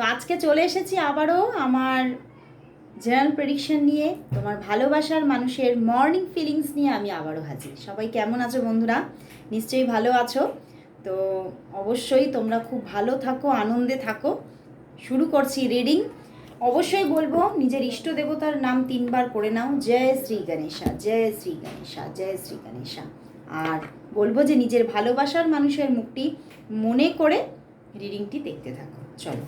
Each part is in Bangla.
তো আজকে চলে এসেছি আবারও আমার জেনারেল প্রেডিকশন নিয়ে। তোমার ভালোবাসার মানুষের মর্নিং ফিলিংস নিয়ে আমি আবারও হাজির। সবাই কেমন আছো বন্ধুরা? নিশ্চয়ই ভালো আছো। তো অবশ্যই তোমরা খুব ভালো থাকো, আনন্দে থাকো। শুরু করছি রিডিং অবশ্যই বলব, নিজের ইষ্ট দেবতার নাম তিনবার করে নাও। জয় শ্রী গণেশা, জয় শ্রী গণেশা, জয় শ্রী গণেশা। আর বলব যে নিজের ভালোবাসার মানুষের মুখটি মনে করে রিডিংটি দেখতে থাকো। চলো।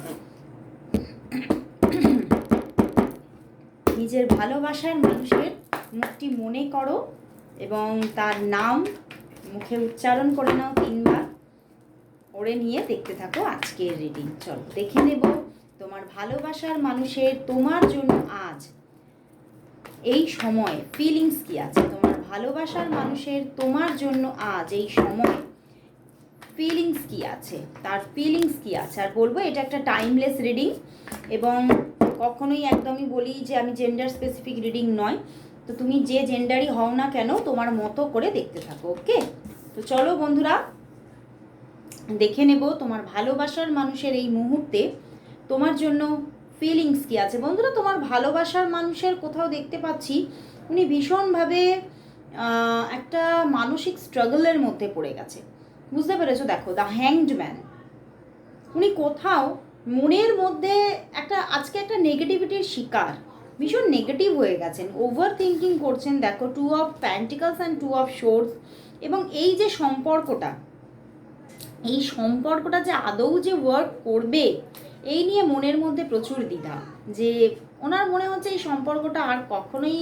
নিজের ভালোবাসার মানুষের মুখটি মনে করো এবং তার নাম মুখে উচ্চারণ করে নাও তিনবার। ওরে নিয়ে দেখতে থাকো আজকের রিডিং চলো, দেখে নেব তোমার ভালোবাসার মানুষের তোমার জন্য আজ এই সময় ফিলিংস কি আছে? তোমার ভালোবাসার মানুষের তোমার জন্য আজ এই সময় ফিলিংস কি আছে? তার ফিলিংস কি আছে? আর বলব, এটা একটা টাইমলেস রিডিং এবং কখনোই একদমই বলি যে আমি জেন্ডার স্পেসিফিক রিডিং নয়। তো তুমি যে জেন্ডারই হও না কেন, তোমার মতো করে দেখতে থাকো ওকে তো চলো বন্ধুরা, দেখে নেব তোমার ভালোবাসার মানুষের এই মুহূর্তে তোমার জন্য ফিলিংস কি আছে। বন্ধুরা, তোমার ভালোবাসার মানুষের কোথাও দেখতে পাচ্ছি, উনি ভীষণভাবে একটা মানসিক স্ট্রাগলের মধ্যে পড়ে গেছে। বুঝতে পেরেছ? দেখো দ্য হ্যাংড ম্যান উনি কোথাও মনের মধ্যে একটা, আজকে একটা নেগেটিভিটির শিকার। ভীষণ নেগেটিভ হয়ে গেছেন ওভার থিঙ্কিং করছেন, দেখো two of pentacles and two of swords এবং এই যে সম্পর্কটা, এই সম্পর্কটা যে আদৌ যে ওয়ার্ক করবে, এই নিয়ে মনের মধ্যে প্রচুর দ্বিধা। যে ওনার মনে হচ্ছে এই সম্পর্কটা আর কখনোই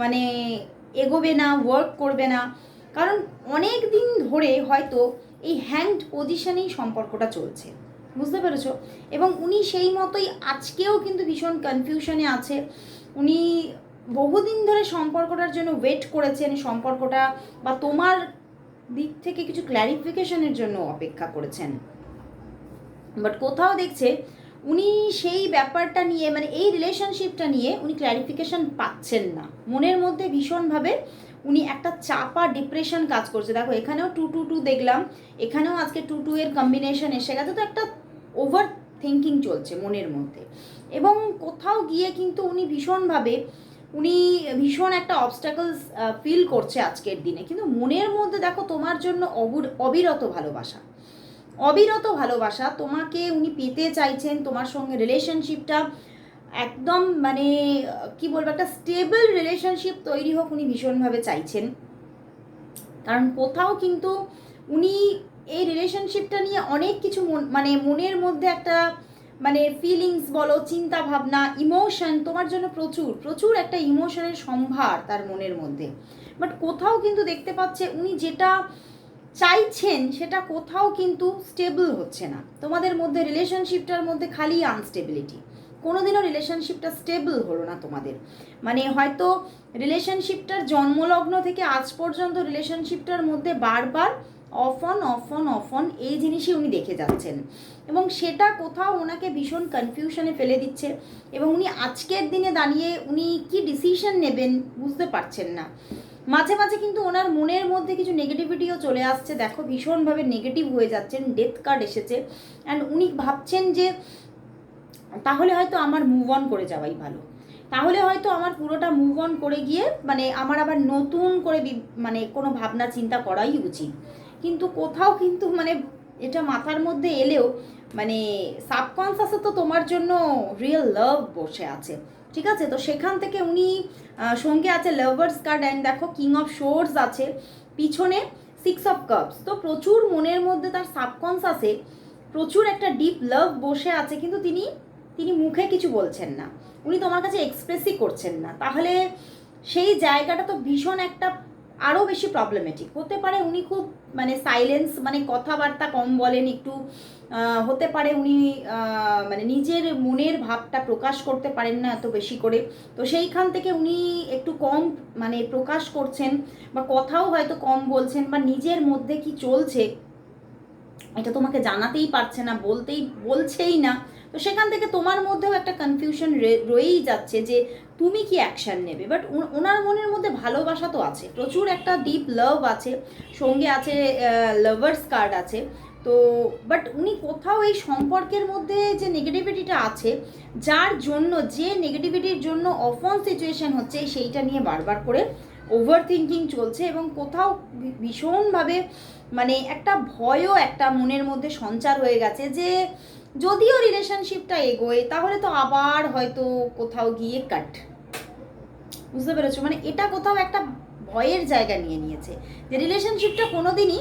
মানে এগোবে না ওয়ার্ক করবে না। কারণ অনেক দিন ধরে হয়তো এই হ্যাংড পজিশনেই সম্পর্কটা চলছে। বুঝতে পেরেছ? এবং উনি সেই মতোই আজকেও কিন্তু ভীষণ কনফিউশনে আছে। উনি বহুদিন ধরে সম্পর্কটার জন্য ওয়েট করেছেন, সম্পর্কটা বা তোমার দিক থেকে কিছু ক্ল্যারিফিকেশনের জন্য অপেক্ষা করেছেন। বাট কোথাও দেখছে উনি সেই ব্যাপারটা নিয়ে মানে এই রিলেশনশিপটা নিয়ে উনি ক্ল্যারিফিকেশন পাচ্ছেন না। মনের মধ্যে ভীষণভাবে উনি একটা চাপা ডিপ্রেশন কাজ করছে। দেখো, এখানেও টু টু টু দেখলাম, এখানেও আজকে টু টু এর কম্বিনেশন এসে গেছে। তো একটা ওভার থিঙ্কিং চলছে মনের মধ্যে। এবং কোথাও গিয়ে কিন্তু উনি ভীষণভাবে, উনি ভীষণ একটা অবস্টাকলস ফিল করছে আজকের দিনে। কিন্তু মনের মধ্যে দেখো, তোমার জন্য অবুর- অবিরত ভালোবাসা। অবিরত ভালোবাসা তোমাকে উনি পেতে চাইছেন তোমার সঙ্গে রিলেশনশিপটা একদম মানে কি বলব, একটা স্টেবল রিলেশনশিপ তৈরি হোক উনি ভীষণভাবে চাইছেন। কারণ কোথাও কিন্তু উনি এই রিলেশনশিপটা নিয়ে অনেক কিছু মানে মনের মধ্যে একটা মানে ফিলিংস বলো চিন্তা ভাবনা ইমোশন তোমার জন্য প্রচুর প্রচুর একটা ইমোশনের সম্ভার তার মনের মধ্যে। বাট কোথাও কিন্তু দেখতে পাচ্ছে উনি যেটা চাইছেন সেটা কোথাও কিন্তু স্টেবল হচ্ছে না। তোমাদের মধ্যে রিলেশনশিপটার মধ্যে খালি আনস্টেবিলিটি কোনোদিনও রিলেশনশিপটা স্টেবল হলো না তোমাদের। মানে হয়তো রিলেশনশিপটার জন্মলগ্ন থেকে আজ পর্যন্ত রিলেশনশিপটার মধ্যে বারবার off on off on off on এই জিনিসই উনি দেখে যাচ্ছেন। এবং সেটা কোথাও ওনাকে ভীষণ কনফিউশনে ফেলে দিচ্ছে এবং উনি আজকের দিনে দাঁড়িয়ে উনি কি ডিসিশন নেবেন বুঝতে পারছেন না। মাঝে মাঝে কিন্তু ওনার মনের মধ্যে কিছু নেগেটিভিটিও চলে আসছে। দেখো ভীষণভাবে নেগেটিভ হয়ে যাচ্ছেন ডেথ কার্ড এসেছে। অ্যান্ড উনি ভাবছেন যে তাহলে হয়তো আমার মুভ অন করে যাওয়াই ভালো। তাহলে হয়তো আমার পুরোটা মুভ অন করে গিয়ে মানে আমার আবার নতুন করে মানে কোনো ভাবনা, চিন্তা করাই উচিত। কিন্তু কোথাও কিন্তু মানে এটা মাথার মধ্যে এলেও মানে সাবকনসাসে তো তোমার জন্য রিয়েল লাভ বসে আছে। ঠিক আছে? তো সেখান থেকে উনি সঙ্গে আছে লাভার্স কার্ড অ্যান্ড দেখো কিং অফ শোর্স আছে। পিছনে সিক্স অফ কাপস তো প্রচুর মনের মধ্যে তার সাবকনসাসে প্রচুর একটা ডিপ লাভ বসে আছে। কিন্তু তিনি তিনি মুখে কিছু বলছেন না। উনি তোমার কাছে এক্সপ্রেসই করছেন না। তাহলে সেই জায়গাটা তো ভীষণ একটা আরও বেশি প্রবলেমেটিক হতে পারে উনি খুব মানে সাইলেন্স মানে কথাবার্তা কম বলেন একটু হতে পারে উনি মানে নিজের মনের ভাবটা প্রকাশ করতে পারেন না এত বেশি করে। তো সেইখান থেকে উনি একটু কম মানে প্রকাশ করছেন বা কথাও হয়তো কম বলছেন বা নিজের মধ্যে কি চলছে, এটা তোমাকে জানাতেই পারছে না, বলতেই, বলছেই না। তো সেখান থেকে তোমার মধ্যেও একটা কনফিউশন রয়েই যাচ্ছে যে তুমি কি অ্যাকশন নেবে? বাট ওনার মনের মধ্যে ভালোবাসা তো আছে, প্রচুর একটা ডিপ লাভ আছে, সঙ্গে আছে লাভার্স কার্ড আছে। তো বাট উনি কোথাও এই সম্পর্কের মধ্যে যে নেগেটিভিটিটা আছে, যার জন্য, যে নেগেটিভিটির জন্য অফন সিচুয়েশন হচ্ছে, সেইটা নিয়ে বারবার করে ওভার থিঙ্কিং চলছে এবং কোথাও ভীষণভাবে মানে একটা ভয়ও একটা মনের মধ্যে সঞ্চার হয়ে গেছে যে যদিও রিলেশনশিপটা এগোয়, তাহলে তো আবার হয়তো কোথাও গিয়ে কাট বুঝতে পেরেছ? মানে এটা কোথাও একটা ভয়ের জায়গা নিয়ে নিয়েছে। যে রিলেশনশিপটা কোনোদিনই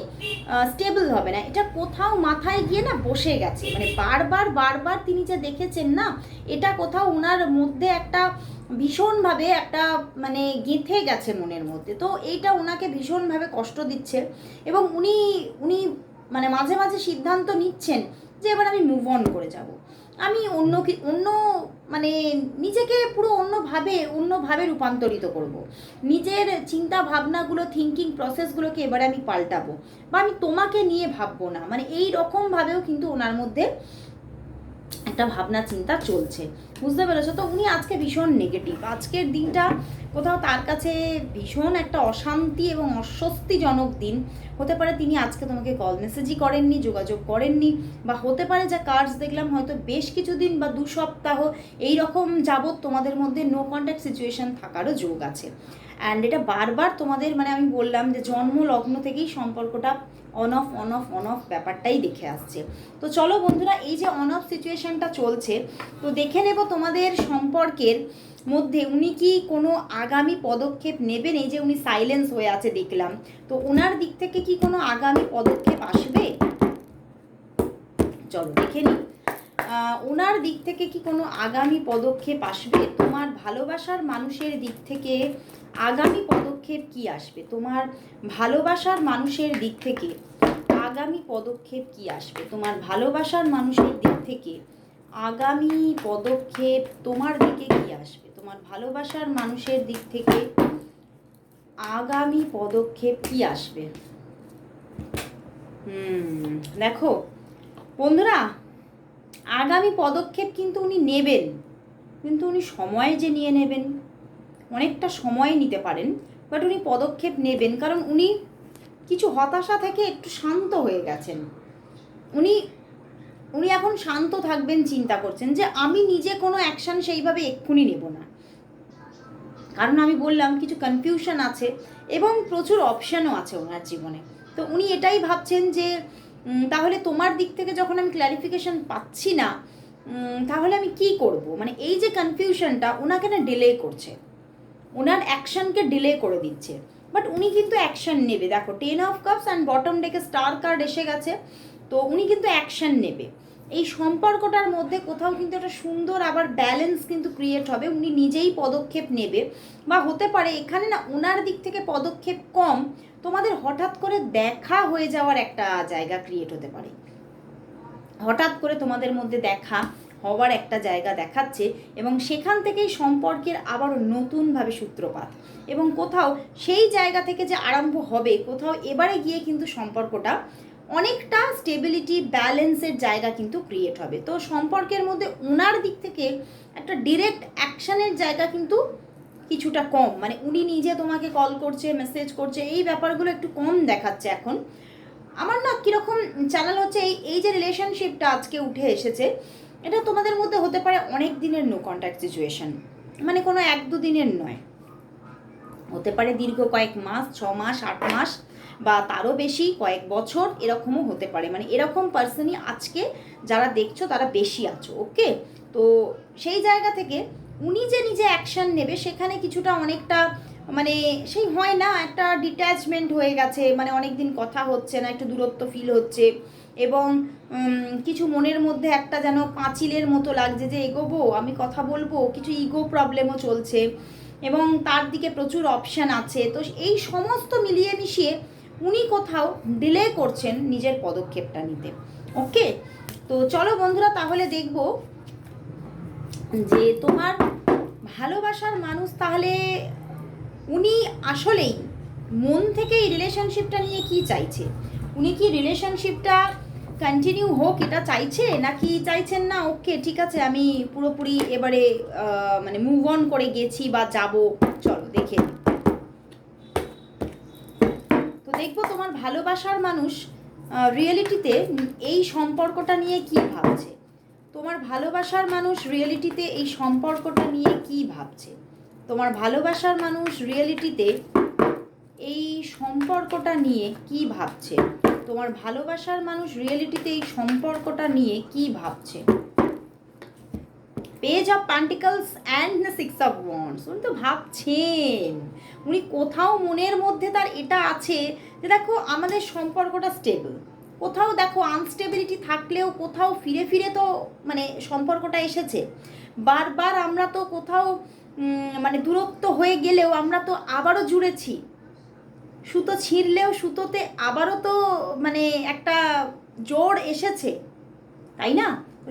স্টেবল হবে না। এটা কোথাও মাথায় গিয়ে না বসে গেছে। মানে বারবার বারবার তিনি যা দেখেছেন না, এটা কোথাও ওনার মধ্যে একটা ভীষণভাবে একটা মানে গেঁথে গেছে মনের মধ্যে। তো এইটা ওনাকে ভীষণভাবে কষ্ট দিচ্ছে এবং উনি উনি মানে মাঝে মাঝে সিদ্ধান্ত নিচ্ছেন যে এবার আমি মুভ অন করে যাব। আমি অন্য কি, অন্য মানে নিজেকে পুরো অন্যভাবে অন্যভাবে রূপান্তরিত করব। নিজের চিন্তা ভাবনাগুলো থিঙ্কিং প্রসেসগুলোকে এবারে আমি পাল্টাবো। বা আমি তোমাকে নিয়ে ভাববো না। মানে এই রকমভাবেও কিন্তু ওনার মধ্যে একটা ভাবনা চিন্তা চলছে। বুঝতে পেরেছ? তো উনি আজকে ভীষণ নেগেটিভ আজকের দিনটা কোথাও তার কাছে ভীষণ একটা অশান্তি এবং অস্বস্তিজনক দিন। হতে পারে তিনি আজকে তোমাকে কল মেসেজই করেননি, যোগাযোগ করেননি, বা হতে পারে যা কার্ডস দেখলাম, হয়তো বেশ কিছুদিন বা দু সপ্তাহ এই রকম যাবৎ তোমাদের মধ্যে নো কন্ট্যাক্ট সিচুয়েশন থাকারও যোগ আছে। অ্যান্ড এটা বারবার তোমাদের মানে আমি বললাম যে জন্ম লগ্ন থেকেই সম্পর্কটা on off on off on off ব্যাপারটাই দেখে আসছে। তো চলো বন্ধুরা, এই যে অন অফ সিচুয়েশনটা চলছে, তো দেখে নেব তোমাদের সম্পর্কের মধ্যে উনি কি কোনো আগামী পদক্ষেপ নেবেন? এই যে উনি সাইলেন্স হয়ে আছে দেখলাম। তো ওনার দিক থেকে কি কোনো আগামী পদক্ষেপ আসবে? চলো দেখে নিই। ওনার দিক থেকে কি কোনো আগামী পদক্ষেপ আসবে? তোমার ভালোবাসার মানুষের দিক থেকে আগামী পদক্ষেপ কি আসবে? তোমার ভালোবাসার মানুষের দিক থেকে আগামী পদক্ষেপ কি আসবে? তোমার ভালোবাসার মানুষের দিক থেকে আগামী পদক্ষেপ তোমার দিকে কি আসবে? তোমার ভালোবাসার মানুষের দিক থেকে আগামী পদক্ষেপ কি আসবে? হুম, দেখো, বন্ধুরা আগামী পদক্ষেপ কিন্তু উনি নেবেন। কিন্তু উনি সময় যে নিয়ে নেবেন, অনেকটা সময় নিতে পারেন বাট উনি পদক্ষেপ নেবেন, কারণ উনি কিছু হতাশা থেকে একটু শান্ত হয়ে গেছেন। উনি উনি এখন শান্ত থাকবেন, চিন্তা করছেন যে আমি নিজে কোনো অ্যাকশন সেইভাবে এক্ষুনি নেব না। কারণ আমি বললাম, কিছু কনফিউশন আছে এবং প্রচুর অপশানও আছে ওনার জীবনে। তো উনি এটাই ভাবছেন যে তাহলে তোমার দিক থেকে যখন আমি ক্ল্যারিফিকেশন পাচ্ছি না তাহলে আমি কি করব? মানে এই যে কনফিউশনটা ওনাকে না ডিলে করছে। ওনার অ্যাকশনকে ডিলে করে দিচ্ছে। বাট উনি কিন্তু অ্যাকশন নেবে। দেখো ten of cups and bottom ডেকে স্টার কার্ড এসে গেছে, তো উনি কিন্তু অ্যাকশন নেবে। এই সম্পর্কটার মধ্যে কোথাও কিন্তু একটা সুন্দর আবার ব্যালেন্স কিন্তু ক্রিয়েট হবে। উনি নিজেই পদক্ষেপ নেবে। বা হতে পারে এখানে না ওনার দিক থেকে পদক্ষেপ কম তোমাদের হঠাৎ করে দেখা হয়ে যাওয়ার একটা জায়গা ক্রিয়েট হতে পারে। হঠাৎ করে তোমাদের মধ্যে দেখা হওয়ার একটা জায়গা দেখাচ্ছে এবং সেখান থেকেই সম্পর্কের আবারও নতুনভাবে সূত্রপাত এবং কোথাও সেই জায়গা থেকে যে আরম্ভ হবে, কোথাও এবারে গিয়ে কিন্তু সম্পর্কটা অনেকটা স্টেবিলিটি ব্যালেন্সের জায়গা কিন্তু ক্রিয়েট হবে। তো সম্পর্কের মধ্যে ওনার দিক থেকে একটা ডিরেক্ট অ্যাকশানের জায়গা কিন্তু কিছুটা কম। মানে উনি নিজে তোমাকে কল করছে মেসেজ করছে, এই ব্যাপারগুলো একটু কম দেখাচ্ছে এখন। আমার না কীরকম চ্যানেল হচ্ছে, এই এই যে রিলেশনশিপটা আজকে উঠে এসেছে, এটা তোমাদের মধ্যে হতে পারে অনেক দিনের নো কন্ট্যাক্ট সিচুয়েশন মানে কোনো এক দু দিনের নয়। হতে পারে দীর্ঘ কয়েক মাস, ছ মাস, আট মাস, বা তারও বেশি, কয়েক বছর, এরকমও হতে পারে। মানে এরকম পার্সনই আজকে যারা দেখছ, তারা বেশি আছো ওকে তো সেই জায়গা থেকে উনি যে নিজে অ্যাকশন নেবে, সেখানে কিছুটা অনেকটা মানে সেই হয় না, একটা ডিট্যাচমেন্ট হয়ে গেছে মানে অনেক দিন কথা হচ্ছে না, একটু দূরত্ব ফিল হচ্ছে এবং কিছু মনের মধ্যে একটা যেন পাঁচিলের মতো লাগছে যে, এগোবো, আমি কথা বলব, কিছু ইগো প্রবলেমও চলছে এবং তার দিকে প্রচুর অপশান আছে। তো এই সমস্ত মিলিয়ে মিশিয়ে উনি কোথাও ডিলে করছেন নিজের পদক্ষেপটা নিতে। ওকে তো চলো বন্ধুরা, তাহলে দেখব যে তোমার ভালোবাসার মানুষ তাহলে উনি আসলেই মন থেকে এই রিলেশনশিপটা নিয়ে কি চাইছে? উনি কি রিলেশনশিপটা কন্টিনিউ হোক, এটা চাইছে নাকি চাইছেন না? ওকে, ঠিক আছে, আমি পুরোপুরি এবারে মানে মুভ অন করে গেছি বা যাব। চলো, দেখে তো দেখব তোমার ভালোবাসার মানুষ রিয়েলিটিতে এই সম্পর্কটা নিয়ে কি ভাবছে। তোমার ভালোবাসার মানুষ রিয়েলিটিতে এই সম্পর্কটা নিয়ে কি ভাবছে? তোমার ভালোবাসার মানুষ রিয়েলিটিতে এই সম্পর্কটা নিয়ে কি ভাবছে? তোমার ভালোবাসার মানুষ রিয়েলিটিতে এই সম্পর্কটা নিয়ে কি ভাবছে? Page of pentacles and six of wands উনি তো ভাবছেন। উনি কোথাও মনের মধ্যে তার এটা আছে যে দেখো, আমাদের সম্পর্কটা স্টেবল কোথাও দেখো আনস্টেবিলিটি থাকলেও কোথাও ফিরে ফিরে তো মানে সম্পর্কটা এসেছে। বারবার আমরা তো কোথাও মানে দূরত্ব হয়ে গেলেও আমরা তো আবারও জুড়েছি। সুতো ছিঁড়লেও সুতোতে আবারও তো মানে একটা জোর এসেছে, তাই না?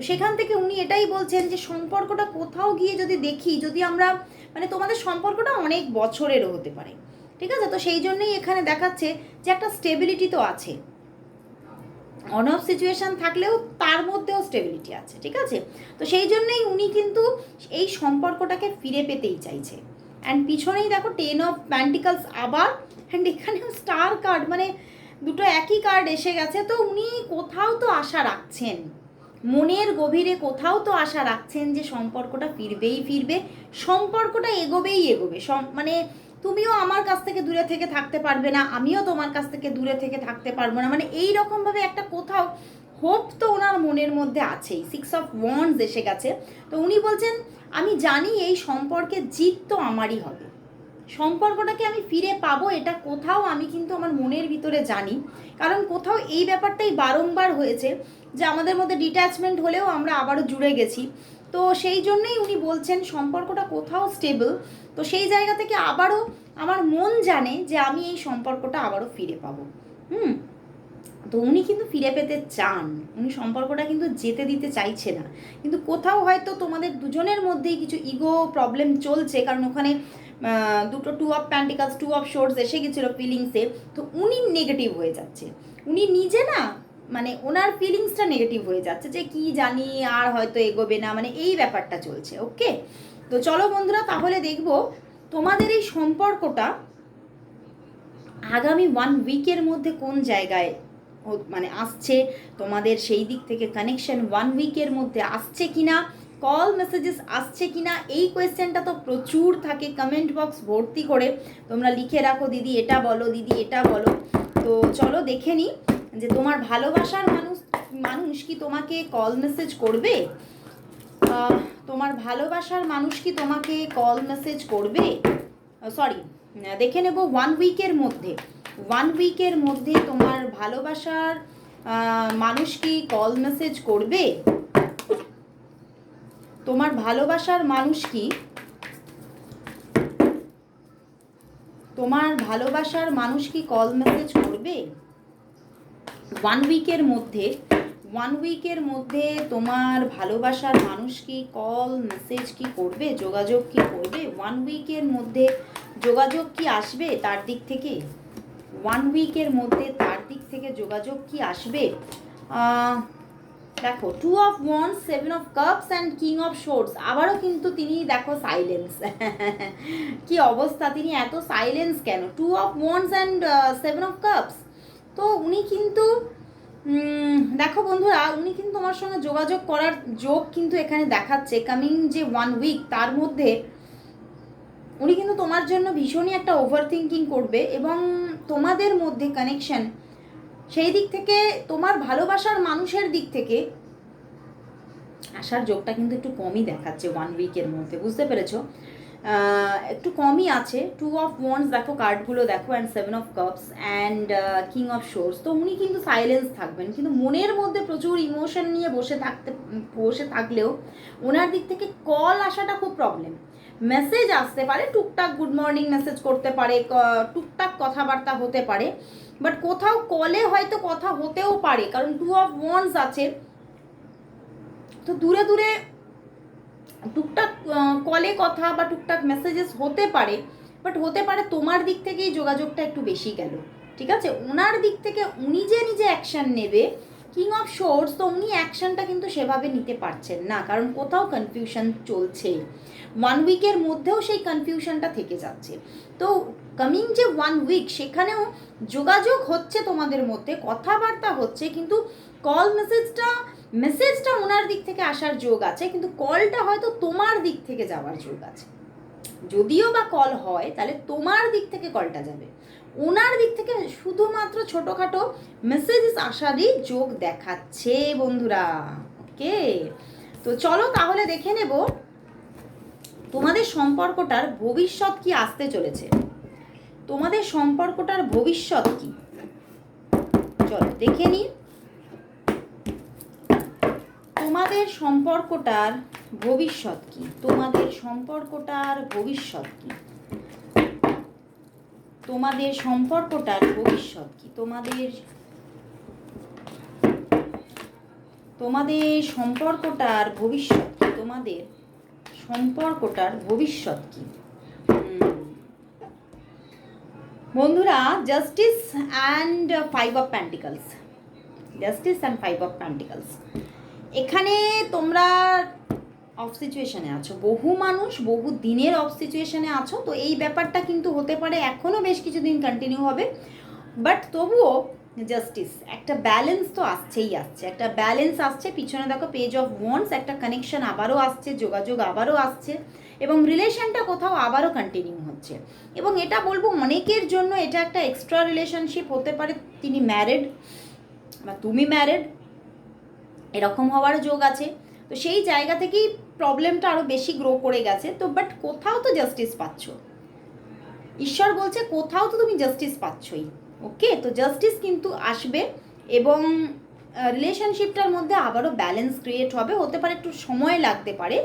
সেখান থেকে উনি এটাই বলছেন যে সম্পর্কটা কোথাও গিয়ে যদি দেখি, যদি আমরা মানে তোমাদের সম্পর্কটা অনেক বছরেরও হতে পারে, ঠিক আছে? তো সেই জন্যই এখানে দেখাচ্ছে যে একটা স্টেবিলিটি তো আছে। অন অফ সিচুয়েশান থাকলেও তার মধ্যেও স্টেবিলিটি আছে, ঠিক আছে? তো সেই জন্যই উনি কিন্তু এই সম্পর্কটাকে ফিরে পেতেই চাইছে। অ্যান্ড পিছনেই দেখো টেন অফ প্যান্টিকালস আবার অ্যান্ড এখানেও স্টার কার্ড মানে দুটো একই কার্ড এসে গেছে। তো উনি কোথাও তো আশা রাখছেন, মনের গভীরে কোথাও তো আশা রাখছেন যে সম্পর্কটা ফিরবেই ফিরবে, সম্পর্কটা এগোবেই এগোবে মানে তুমিও আমার কাছ থেকে দূরে থেকে থাকতে পারবে না, আমিও তোমার কাছ থেকে দূরে থেকে থাকতে পারব না। মানে এই রকমভাবে একটা কোথাও হোপ তো ওনার মনের মধ্যে আছেই। সিক্স অফ ওয়ান্স এসে গেছে। তো উনি বলছেন, আমি জানি এই সম্পর্কে জিত তো আমারই হবে। সম্পর্কটাকে আমি ফিরে পাবো, এটা কোথাও আমি কিন্তু আমার মনের ভিতরে জানি। কারণ কোথাও এই ব্যাপারটাই বারংবার হয়েছে যে আমাদের মধ্যে ডিট্যাচমেন্ট হলেও আমরা আবারও জুড়ে গেছি। তো সেই জন্যই উনি বলছেন সম্পর্কটা কোথাও স্টেবল তো সেই জায়গা থেকে আবারও আমার মন জানে যে আমি এই সম্পর্কটা আবারও ফিরে পাবো। হুম? তো উনি কিন্তু ফিরে পেতে চান। উনি সম্পর্কটা কিন্তু যেতে দিতে চাইছে না। কিন্তু কোথাও হয়তো তোমাদের দুজনের মধ্যেই কিছু ইগো প্রবলেম চলছে, কারণ ওখানে দুটো two of pentacles two of swords এসে গেছিল ফিলিংসে তো উনি নেগেটিভ হয়ে যাচ্ছে। উনি নিজে না মানে ওনার ফিলিংসটা নেগেটিভ হয়ে যাচ্ছে যে কি জানি আর হয়তো এগোবে না মানে এই ব্যাপারটা চলছে ওকে তো চলো বন্ধুরা, তাহলে দেখব তোমাদের এই সম্পর্কটা আগামী ওয়ান উইকের মধ্যে কোন জায়গায় মানে আসছে, তোমাদের সেই দিক থেকে কানেকশন ওয়ান উইকের মধ্যে আসছে কিনা কল মেসেজেস আসছে কিনা, এই কোয়েশ্চেনটা তো প্রচুর থাকে কমেন্ট বক্স ভর্তি করে তোমরা লিখে রাখো, দিদি, এটা বলো, দিদি, এটা বলো। তো চলো দেখে নিই। যে তোমার ভালোবাসার মানুষ মানুষ কি তোমাকে কল মেসেজ করবে? তোমার ভালোবাসার মানুষ কি তোমাকে কল মেসেজ করবে? সরি দেখে নেব ওয়ান উইকের মধ্যে। ওয়ান উইকের মধ্যে তোমার ভালোবাসার মানুষ কি কল মেসেজ করবে? তোমার ভালোবাসার মানুষ কি? তোমার ভালোবাসার মানুষ কি কল মেসেজ করবে? ওয়ান উইকের মধ্যে ওয়ান উইকের মধ্যে তোমার ভালোবাসার মানুষ কি কল মেসেজ কি করবে? যোগাযোগ কি করবে? ওয়ান উইকের মধ্যে যোগাযোগ কি আসবে তার দিক থেকে? ওয়ান উইকের মধ্যে তার দিক থেকে যোগাযোগ কি আসবে? দেখো two of one seven of cups and king of swords আবারও কিন্তু তিনি দেখো সাইলেন্স কি অবস্থা? তিনি এত সাইলেন্স কেন? Two of wands and seven of cups তো উনি কিন্তু দেখো বন্ধুরা, উনি কিন্তু তোমার সঙ্গে যোগাযোগ করার যোগ কিন্তু এখানে দেখাচ্ছে। কামিং যে ওয়ান উইক তার মধ্যে উনি কিন্তু তোমার জন্য ভীষণই একটা ওভার থিঙ্কিং করবে এবং তোমাদের মধ্যে কানেকশন সেই দিক থেকে, তোমার ভালোবাসার মানুষের দিক থেকে আসার যোগটা কিন্তু একটু কমই দেখাচ্ছে ওয়ান উইকের মধ্যে। বুঝতে পেরেছ? একটু কমই আছে। টু অফ ওয়ান্স দেখো কার্ডগুলো দেখো and seven of cups and king of swords তো উনি কিন্তু সাইলেন্স থাকবেন। কিন্তু মনের মধ্যে প্রচুর ইমোশন নিয়ে বসে থাকতে, বসে থাকলেও ওনার দিক থেকে কল আসাটা খুব প্রবলেম মেসেজ আসতে পারে, টুকটাক গুড মর্নিং মেসেজ করতে পারে টুকটাক কথাবার্তা হতে পারে বাট কোথাও কলে হয়তো কথা হতেও পারে, কারণ টু অফ ওয়ান্স আছে। তো দূরে দূরে টুকটাক কলে কথা বা টুকটাক মেসেজেস হতে পারে বাট হতে পারে তোমার দিক থেকেই যোগাযোগটা একটু বেশি গেল। ঠিক আছে? ওনার দিক থেকে উনি যে নিজে অ্যাকশন নেবে কিং অফ শোর্স তো উনি অ্যাকশনটা কিন্তু সেভাবে নিতে পারছেন না, কারণ কোথাও কনফিউশন চলছে। ওয়ান উইকের মধ্যেও সেই কনফিউশনটা থেকে যাচ্ছে। তো কামিং যে ওয়ান উইক সেখানেও যোগাযোগ হচ্ছে তোমাদের মধ্যে, কথাবার্তা হচ্ছে, কিন্তু কল মেসেজটা মেসেজটা ওনার দিক থেকে আসার যোগ আছে, কিন্তু কলটা হয়তো তোমার দিক থেকে যাওয়ার যোগ আছে। যদিও বা কল হয়, তাহলে তোমার দিক থেকে কলটা যাবে। ওনার দিক থেকে শুধুমাত্র ছোটোখাটো মেসেজেস আসারই যোগ দেখাচ্ছে বন্ধুরা। ওকে তো চলো তাহলে দেখে নেব, তোমাদের সম্পর্কটার ভবিষ্যৎ কি আসতে চলেছে? তোমাদের সম্পর্কটার ভবিষ্যৎ কি? চলো দেখে নিই। তোমাদের সম্পর্কটার ভবিষ্যৎ কি? তোমাদের সম্পর্কটার ভবিষ্যৎ কি? তোমাদের সম্পর্কটার ভবিষ্যৎ কি? তোমাদের তোমাদের সম্পর্কটার ভবিষ্যৎ কি? তোমাদের সম্পর্কটার ভবিষ্যৎ কি? বন্ধুরা justice and five of pentacles justice and five of pentacles এখানে তোমরা অফ সিচুয়েশানে আছো। বহু মানুষ বহু দিনের অফ সিচুয়েশানে আছো, তো এই ব্যাপারটা কিন্তু হতে পারে এখনও বেশ কিছুদিন কন্টিনিউ হবে। বাট তবুও জাস্টিস একটা ব্যালেন্স তো আসছেই আসছে। একটা ব্যালেন্স আসছে, পিছনে দেখো পেজ অফ ওয়ান্স একটা কানেকশন আবারও আসছে, যোগাযোগ আবারও আসছে, এবং রিলেশনটা কোথাও আবারও কন্টিনিউ হচ্ছে। এবং এটা বলব অনেকের জন্য এটা একটা এক্সট্রা রিলেশনশিপ হতে পারে, তিনি ম্যারেড বা তুমি ম্যারেড এরকম হওয়ার যোগ আছে। তো সেই জায়গা থেকেই প্রবলেমটা আরও বেশি গ্রো করে গেছে। তো বাট কোথাও তো জাস্টিস পাচ্ছ। ঈশ্বর বলছে, কোথাও তো তুমি জাস্টিস পাচ্ছই। ওকে তো জাস্টিস কিন্তু আসবে এবং রিলেশনশিপটার মধ্যে আবারও ব্যালেন্স ক্রিয়েট হবে। হতে পারে একটু সময় লাগতে পারে।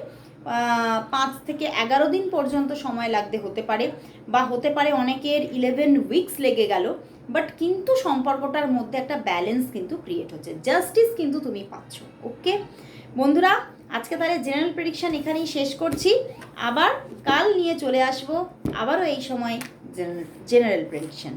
পাঁচ থেকে এগারো দিন পর্যন্ত সময় লাগতে হতে পারে। বা হতে পারে অনেকের ইলেভেন উইকস লেগে গেল। বাট কিন্তু সম্পর্কটার মধ্যে একটা ব্যালেন্স কিন্তু ক্রিয়েট হচ্ছে। জাস্টিস কিন্তু তুমি পাচ্ছ ওকে বন্ধুরা, আজকে তাহলে জেনারেল প্রেডিকশান এখানেই শেষ করছি। আবার কাল নিয়ে চলে আসব, আবারও এই সময় জেনারেল প্রেডিকশন